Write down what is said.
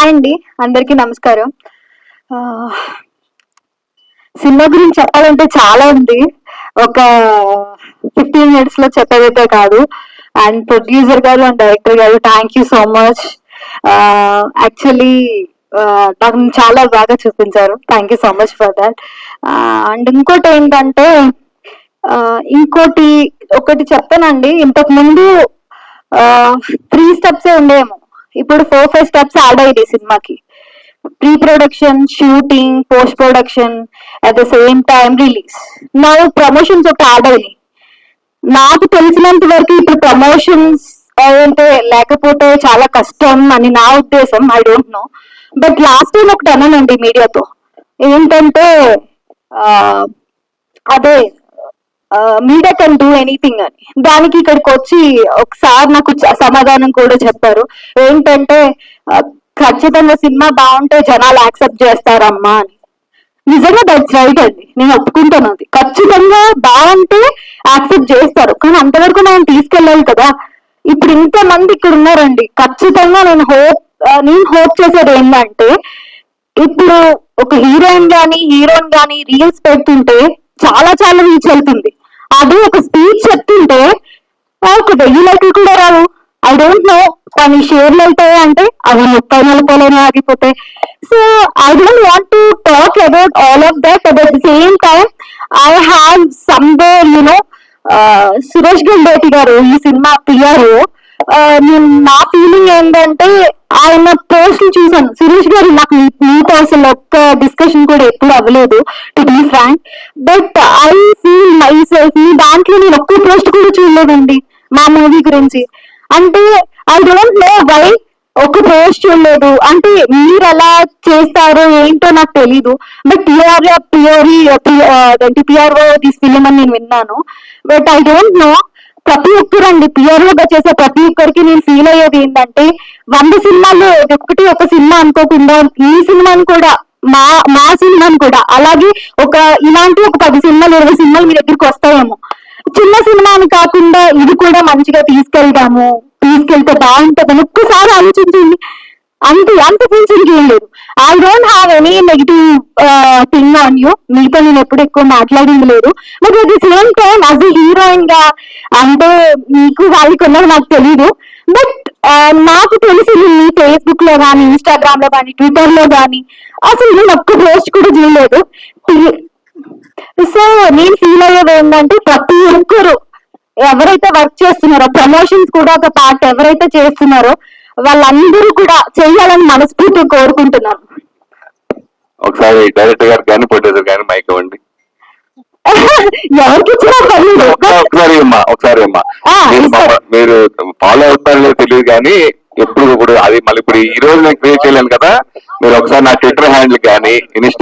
Hi అండి అందరికీ నమస్కారం. సినిమా గురించి చెప్పాలంటే చాలా ఉంది. ఒక ఫిఫ్టీన్ మినిట్స్లో చెప్పేదైతే కాదు. అండ్ ప్రొడ్యూసర్ గారు అండ్ డైరెక్టర్ గారు thank you so much actually నాకు చాలా బాగా చూపించారు. Thank you so much for that and ఇంకోటి ఏంటంటే ఇంకోటి ఒకటి చెప్తానండి ఇంతకు ముందు త్రీ స్టెప్స్ ఉండేమో. ఇప్పుడు ఫోర్ ఫైవ్ స్టెప్స్ యాడ్ అయ్యాయి సినిమాకి. Pre production shooting post production at the same time release నా ప్రమోషన్స్ ఒక యాడ్ అయినాయి. నాకు తెలిసినంత వరకు ఇప్పుడు ప్రమోషన్స్ అంటే లేకపోతే చాలా కష్టం అని నా ఉద్దేశం I don't know but last time ఒకటి అన్నానండి మీడియాతో. ఏంటంటే అదే మీడియా కెన్ డూ ఎనీథింగ్ అని. దానికి ఇక్కడికి వచ్చి ఒకసారి నాకు సమాధానం కూడా చెప్పారు. ఏంటంటే ఖచ్చితంగా సినిమా బాగుంటే జనాలు యాక్సెప్ట్ చేస్తారమ్మా అని. నిజంగా దట్స్ రైట్ అండి. నేను ఒప్పుకుంటాను అది. ఖచ్చితంగా బాగుంటే యాక్సెప్ట్ చేస్తారు. కానీ అంతవరకు మనం తీసుకెళ్ళాలి కదా. ఇప్పుడు ఇంత మంది ఇక్కడ ఉన్నారండి. ఖచ్చితంగా నేను హోప్ నేను హోప్ చేసేది ఏంటంటే ఇప్పుడు ఒక హీరోయిన్ గాని హీరోయిన్ గాని రీల్స్ పెడుతుంటే చాలా చాలా రీచ్ వెళ్తుంది. అది ఒక స్పీచ్ చెప్తుంటే ఆ, ఒక వెయ్యి లైట్లు కూడా రావు. ఐ డోంట్ నో కొన్ని షేర్లు వెళ్తాయి అంటే అవి ముప్పై నలభైలోనే ఆగిపోతాయి. So I don't want to talk about all of that at the same time I have somewhere you know Suresh Gundeti గారు ఈ సినిమా పిఆర్ఓ నేను నా ఫీలింగ్ ఏంటంటే ఆయన పోస్ట్ చూసాను సురేష్ గారు నాకు మీతో అసలు ఒక్క డిస్కషన్ కూడా ఎప్పుడు అవ్వలేదు to be frank but I feel myself మీ దాంట్లో నేను ఒక్క పోస్ట్ కూడా చూడలేదండి మా మూవీ గురించి. అంటే ఐ డోంట్ నో వై ఒక పోస్ట్ చూడలేదు. అంటే మీరు ఎలా చేస్తారో ఏంటో నాకు తెలీదు. బట్ పిఆర్ పిఆర్ అంటే పిఆర్ఓ దిస్ ఫిలిం అని నేను విన్నాను. బట్ ఐ డోంట్ నో ప్రతి ఒక్కరండి పిఆర్ఓ గా చేసే ప్రతి ఒక్కరికి నేను ఫీల్ అయ్యేది ఏంటంటే వంద సినిమాలు ఒకటి ఒక సినిమా అనుకోకుండా ఈ సినిమాని కూడా మా మా సినిమాని కూడా అలాగే ఒక ఇలాంటి ఒక పది సినిమాలు ఇరవై సినిమాలు మీ దగ్గరికి వస్తాయేమో. చిన్న సినిమా అని కాకుండా ఇది కూడా మంచిగా తీసుకెళ్దాము తీసుకెళ్తే బాగుంటుందని ఒక్కసారి ఆలోచించండి. అంతే అంత ఫీలింగ్ ఏం లేదు. I don't have any negative thing on you మీతో నేను ఎప్పుడు ఎక్కువ మాట్లాడింది లేదు. But at the same time as హీరోయిన్గా అంటే మీకు వాళ్ళకి ఉన్నది నాకు తెలీదు. బట్ uh, నాకు తెలిసి మీ ఫేస్బుక్లో కానీ ఇన్స్టాగ్రామ్లో కానీ ట్విట్టర్లో కానీ అసలు నేను ఒక్క పోస్ట్ కూడా చేయలేదు. సో నేను ఫీల్ అయ్యేది ఏంటంటే ప్రతి ఒక్కరు ఎవరైతే వర్క్ చేస్తున్నారో ప్రమోషన్స్ కూడా ఒక పార్ట్ ఎవరైతే చేస్తున్నారో వాళ్ళందరూ కూడా చేయాలని మనస్ఫూర్తిగా కోరుకుంటున్నాను ఒకసారి డైరెక్టర్ గారు కానీ ప్రొడ్యూసర్ కానీ మైక్ ఇవ్వండి. ఎవరికి ఒకసారి అమ్మా ఒకసారి అమ్మా. మీరు ఫాలో అవుతారో తెలియదు కానీ ఎప్పుడు ఇప్పుడు అది మళ్ళీ ఇప్పుడు ఈ రోజు నేను క్రియేట్ చేయలేను కదా. మీరు ఒకసారి నా ట్విట్టర్ హ్యాండిల్ కానీ ఇన్స్టా